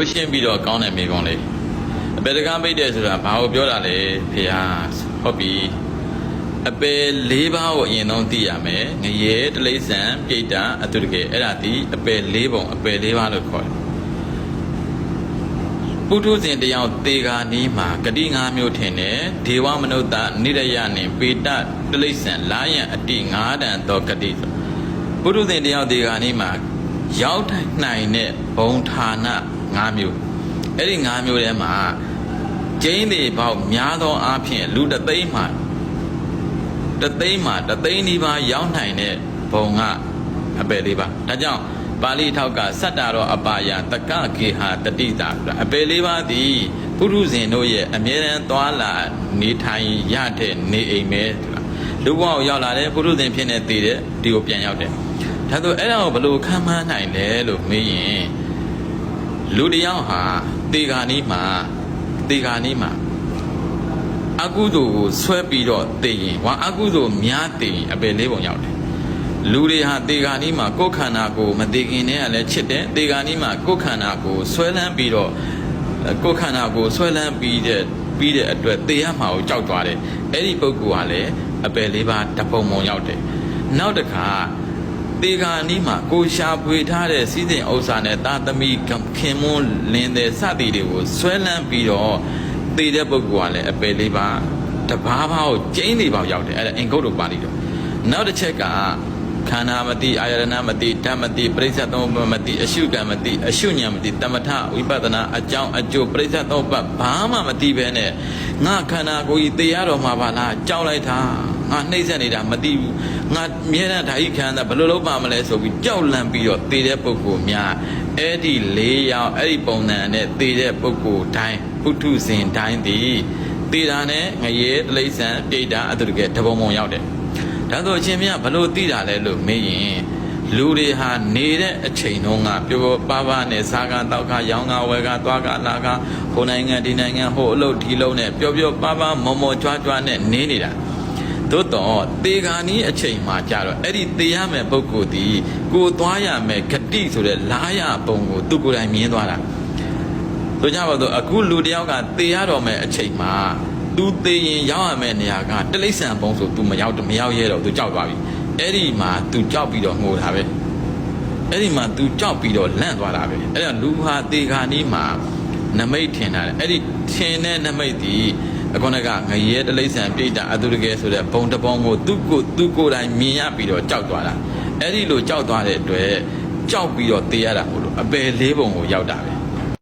လို့ရှင်းပြီးတော့ကောင်းတဲ့မိကုံးလေးအပေတကားပိတ်တယ်ဆိုတာဘာကိုပြောတာလဲဖေဟာဟုတ်ပြီအပေ၄ပါးကိုအရင်ဆုံးသိရမယ်ငရဲတလိษံပြိတ္တာအတုတကယ်အဲ့ဒါဒီအပေ၄ပုံအပေ၄ပါးလို့ခေါ်တယ်ပုထုဇဉ်တယောက်သေဂာနီးမှာဂတိ၅မျိုးထင်တယ်ဒေဝမနုဿနိရယနှင့်ပေတတလိษံလာယံအတိ၅တန်သောဂတိဆိုပုထုဇဉ်တယောက်သေဂာနီးမှာရောက်နိုင်တဲ့ဘုံဌာန ၅မျိုးအဲ့ဒီ၅မျိုးထဲမှာကျင်းတွေပေါက်များသောအားဖြင့်လူတစ်သိန်းမှာတစ်သိန်းမှာတစ်သိန်းဒီပါရောက်နိုင်တဲ့ဘုံကအပယ်လေးပါဒါကြောင့်ပါဠိထောက်ကစတ္တာရောအပါယတကကေဟာတတိတာဆိုတာအပယ်လေးပါသည်ပုရုဇဉ်တို့ရဲ့အမြဲတမ်းသွာလာနေထိုင်ရတဲ့နေအိမ်ပဲဆိုတာလူဘဝကိုရောက်လာတဲ့ပုရုဇဉ်ဖြစ်နေသေးတဲ့ဒီကိုပြန်ရောက်တယ်ဒါဆိုအဲ့ဒါကိုဘယ်လိုခံမှန်းနိုင်လဲလို့မေးရင် လူတစ်ယောက်ဟာတေဂာနီးမှာတေဂာနီးမှာအကုသိုလ်ကိုဆွဲပြီးတော့တည်ရင်ဟောအကုသိုလ်များတည်ရင်အပယ်လေးပုံရောက်တယ်လူတွေဟာတေဂာနီးမှာကိုယ်ခန္ဓာကိုမတည်ခင်နဲ့ကလည်းချစ်တယ်တေဂာနီးမှာကိုယ်ခန္ဓာကိုဆွဲလန်းပြီးတော့ကိုယ်ခန္ဓာကိုဆွဲလန်းပြီးတဲ့ပြီးတဲ့အတွက်တေရမှာကိုကြောက်သွားတယ်အဲ့ဒီပုဂ္ဂိုလ်ကလည်းအပယ်လေးပါတပုံပုံရောက်တယ်နောက်တစ်ခါ တေဂာနီးမှာကိုရှာဖွေထားတဲ့စီးစိမ်ဥစ္စာနဲ့တာသမီခင်မွန်းလင်းတဲ့စသည်တွေကိုဆွဲလန်းပြီးတော့သေတဲ့ပုဂ္ဂိုလ်ကလည်းအပယ်လေးပါတဘာဘာကိုကျင်းနေပါရောက်တယ်အဲ့ဒါအင်္ဂုတ္တပါဠိတော်နောက်တစ်ချက်ကခန္ဓာမတိအာယရဏမတိဓမ္မတိပရိစ္ဆေသုံးပမတိအရှုကံမတိအရှုဉဏ်မတိတမထဝိပဿနာအကြောင်းအကျိုးပရိစ္ဆေသုံးပတ်ဘာမှမတိပဲနဲ့ငါခန္ဓာကိုယ်ကြီးသေရတော်မှာပါလားကြောက်လိုက်တာ ငါနှိမ့်ဆက်နေတာမသိဘူးငါမြဲတမ်းဓာကြီးခံတာဘယ်လိုလုပ်ပါမလဲဆိုပြီးကြောက်လန့်ပြီးတော့သေတဲ့ပုဂ္ဂိုလ်များအဲ့ဒီ၄ယောက်အဲ့ဒီပုံစံနဲ့သေတဲ့ပုဂ္ဂိုလ်တိုင်းပုထုဇဉ်တိုင်းသည်သေတာနဲ့ငရဲတလိษံပြိတ္တာအတုတကယ်တပုံပုံရောက်တယ်ဒါဆိုအရှင်မြတ်ဘလို့သိတာလဲလို့မေးရင်လူတွေဟာနေတဲ့အချိန်တုန်းကပြောပြောပါပါနဲ့စားကတောက်ကရောင်းကဝယ်ကသွားကလာကဟိုနိုင်ငံဒီနိုင်ငံဟိုအလုပ်ဒီလုပ်နဲ့ပြောပြောပါပါမော်မော်ကြွားကြွားနဲ့နေနေတာ သို့တော့တေဂာနီးအချိန်မှကြတော့အဲ့ဒီတေရမယ်ပုဂ္ဂိုလ်ဒီကိုသွားရမယ်ဂတိဆိုတဲ့လာရပုံကိုသူကိုယ်တိုင်မြင်သွားတာဆိုကြပါတော့အခုလူတယောက်ကတေရတော်မယ်အချိန်မှသူတေရင်ရောက်ရမယ်နေရာကတလိษံပုံဆို तू မရောက်မရောက်ရဲတော့ तू ကြောက်သွားပြီအဲ့ဒီမှာ तू ကြောက်ပြီးတော့ငိုတာပဲအဲ့ဒီမှာ तू ကြောက်ပြီးတော့လန့်သွားတာပဲအဲ့ဒါလူဟာတေဂာနီးမှာနမိတ်ထင်တာလေအဲ့ဒီထင်တဲ့နမိတ်ဒီအ ခုနကငရဲတလိษံပြိတ္တာအတုတကယ်ဆိုတဲ့ဘုံတပေါင်းကိုသူ့ကိုသူ့ကိုယ်တိုင်မြင်ရပြီးတော့ကြောက်သွားတာအဲ့ဒီလိုကြောက်သွားတဲ့အတွက်ကြောက်ပြီးတော့တေးရတာမို့လို့အပယ်လေးပုံကိုရောက်တာပဲ